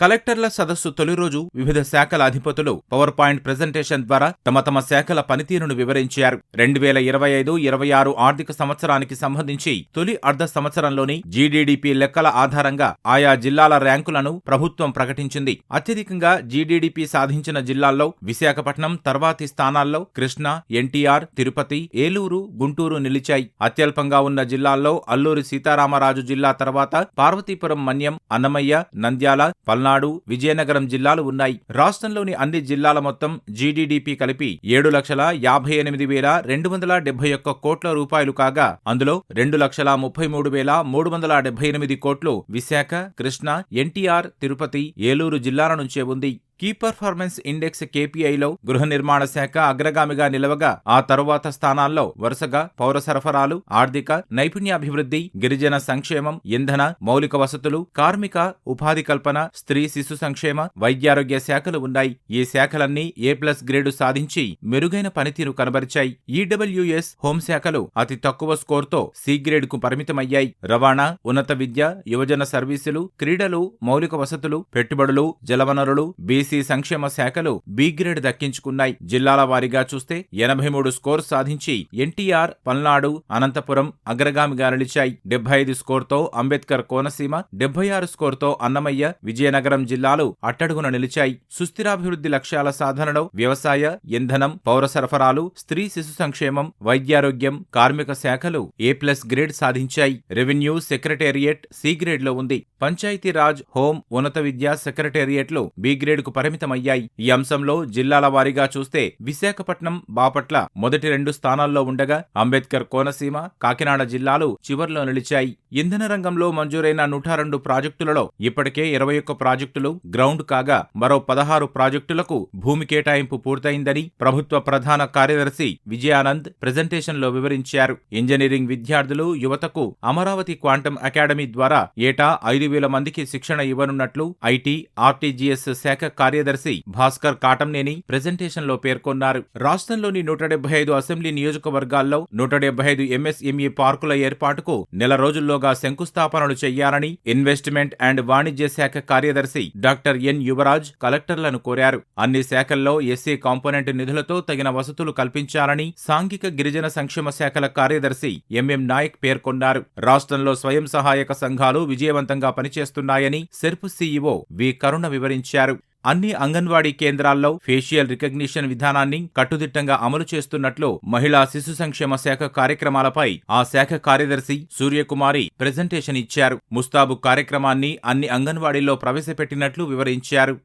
కలెక్టర్ల సదస్సు తొలి రోజు వివిధ శాఖల అధిపతులు పవర్ పాయింట్ ప్రజెంటేషన్ ద్వారా తమ తమ శాఖల పనితీరును వివరించారు. రెండు వేల ఇరవై ఐదు ఇరవై ఆరు ఆర్థిక సంవత్సరానికి సంబంధించి తొలి అర్ధ సంవత్సరంలోని జీడీడీపీ లెక్కల ఆధారంగా ఆయా జిల్లాల ర్యాంకులను ప్రభుత్వం ప్రకటించింది. అత్యధికంగా జీడీడీపీ సాధించిన జిల్లాల్లో విశాఖపట్నం తర్వాతి స్థానాల్లో కృష్ణా ఎన్టీఆర్ తిరుపతి ఏలూరు గుంటూరు నిలిచాయి. అత్యల్పంగా ఉన్న జిల్లాల్లో అల్లూరి సీతారామరాజు జిల్లా తర్వాత పార్వతీపురం మన్యం అన్నమయ్య నంద్యాల పల్నాడు విజయనగరం జిల్లాలు ఉన్నాయి. రాష్ట్రంలోని అన్ని జిల్లాల మొత్తం జీడీడీపీ కలిపి ఏడు లక్షల యాభై ఎనిమిది వేల రెండు వందల డెబ్బై ఒక్క కోట్ల రూపాయలు కాగా అందులో రెండు లక్షల ముప్పై మూడు వేల మూడు వందల డెబ్బై ఎనిమిది కోట్లు విశాఖ కృష్ణా ఎన్టీఆర్ తిరుపతి ఏలూరు జిల్లాల నుంచే ఉంది. కీ పర్ఫార్మెన్స్ ఇండెక్స్ కేపీఐలో గృహ నిర్మాణ శాఖ అగ్రగామిగా నిలవగా ఆ తరువాత స్థానాల్లో వరుసగా పౌర సరఫరాలు ఆర్థిక నైపుణ్యాభివృద్ధి గిరిజన సంక్షేమం ఇంధన మౌలిక వసతులు కార్మిక ఉపాధి కల్పన స్త్రీ శిశు సంక్షేమ వైద్యారోగ్య శాఖలు ఉన్నాయి. ఈ శాఖలన్నీ ఏ ప్లస్ గ్రేడు సాధించి మెరుగైన పనితీరు కనబరిచాయి. ఈడబ్ల్యూఎస్ హోంశాఖలు అతి తక్కువ స్కోర్తో సి గ్రేడ్కు పరిమితమయ్యాయి. రవాణా ఉన్నత విద్య యువజన సర్వీసులు క్రీడలు మౌలిక వసతులు పెట్టుబడులు జలవనరులు బీసీ సంక్షేమ శాఖలు బి గ్రేడ్ దక్కించుకున్నాయి. జిల్లాల వారీగా చూస్తే ఎనభై మూడు స్కోర్ సాధించి ఎన్టీఆర్ పల్నాడు అనంతపురం అగ్రగామిగా నిలిచాయి డెబ్బై ఐదు స్కోర్తో అంబేద్కర్ కోనసీమ డెబ్బై ఆరు స్కోర్తో అన్నమయ్య విజయనగరం జిల్లాలు అట్టడుగున నిలిచాయి. సుస్థిరాభివృద్ధి లక్ష్యాల సాధనలో వ్యవసాయ ఇంధనం పౌర సరఫరాలు స్త్రీ శిశు సంక్షేమం వైద్యారోగ్యం కార్మిక శాఖలు ఏ ప్లస్ గ్రేడ్ సాధించాయి. రెవెన్యూ సెక్రటేరియట్ సి గ్రేడ్లో ఉంది. పంచాయతీరాజ్ హోం ఉన్నత విద్యా సెక్రటేరియట్లు బి గ్రేడ్కు పరిమితమయ్యాయి. ఈ అంశంలో జిల్లాల వారీగా చూస్తే విశాఖపట్నం బాపట్ల మొదటి రెండు స్థానాల్లో ఉండగా అంబేద్కర్ కోనసీమ కాకినాడ జిల్లాలు చివర్లో నిలిచాయి. ఇంధన రంగంలో మంజూరైన నూట రెండు ప్రాజెక్టులలో ఇప్పటికే ఇరవై ఒక్క ప్రాజెక్టులు గ్రౌండ్ కాగా మరో పదహారు ప్రాజెక్టులకు భూమి కేటాయింపు పూర్తయిందని ప్రభుత్వ ప్రధాన కార్యదర్శి విజయానంద్ ప్రెజెంటేషన్లో వివరించారు. ఇంజనీరింగ్ విద్యార్థులు యువతకు అమరావతి క్వాంటం అకాడమీ ద్వారా ఏటా ఐదు వేల మందికి శిక్షణ ఇవ్వనున్నట్లు ఐటీ ఆర్టీజీఎస్ శాఖ కార్యదర్శి భాస్కర్ కాటంనేని ప్రెజెంటేషన్లో పేర్కొన్నారు. రాష్ట్రంలోని నూట డెబ్బై ఐదు అసెంబ్లీ నియోజకవర్గాల్లో నూట డెబ్బై ఐదు ఎంఎస్ఎంఈ పార్కుల ఏర్పాటుకు నెల రోజుల్లోగా శంకుస్థాపనలు చేయాలని ఇన్వెస్ట్మెంట్ అండ్ వాణిజ్య శాఖ కార్యదర్శి డాక్టర్ ఎన్ యువరాజ్ కలెక్టర్లను కోరారు. అన్ని శాఖల్లో ఎస్సీ కాంపోనెంట్ నిధులతో తగిన వసతులు కల్పించాలని సాంఘిక గిరిజన సంక్షేమ శాఖల కార్యదర్శి ఎంఎం నాయక్ పేర్కొన్నారు. రాష్ట్రంలో స్వయం సహాయక సంఘాలు విజయవంతంగా పనిచేస్తున్నాయని సెర్ఫ్ సీఈఓ వి కరుణ వివరించారు. అన్ని అంగన్వాడీ కేంద్రాల్లో ఫేషియల్ రికగ్నిషన్ విధానాన్ని కట్టుదిట్టంగా అమలు చేస్తున్నట్లు మహిళా శిశు సంక్షేమ శాఖ కార్యక్రమాలపై ఆ శాఖ కార్యదర్శి సూర్యకుమారి ప్రెజెంటేషన్ ఇచ్చారు. ముస్తాబు కార్యక్రమాన్ని అన్ని అంగన్వాడీల్లో ప్రవేశపెట్టినట్లు వివరించారు.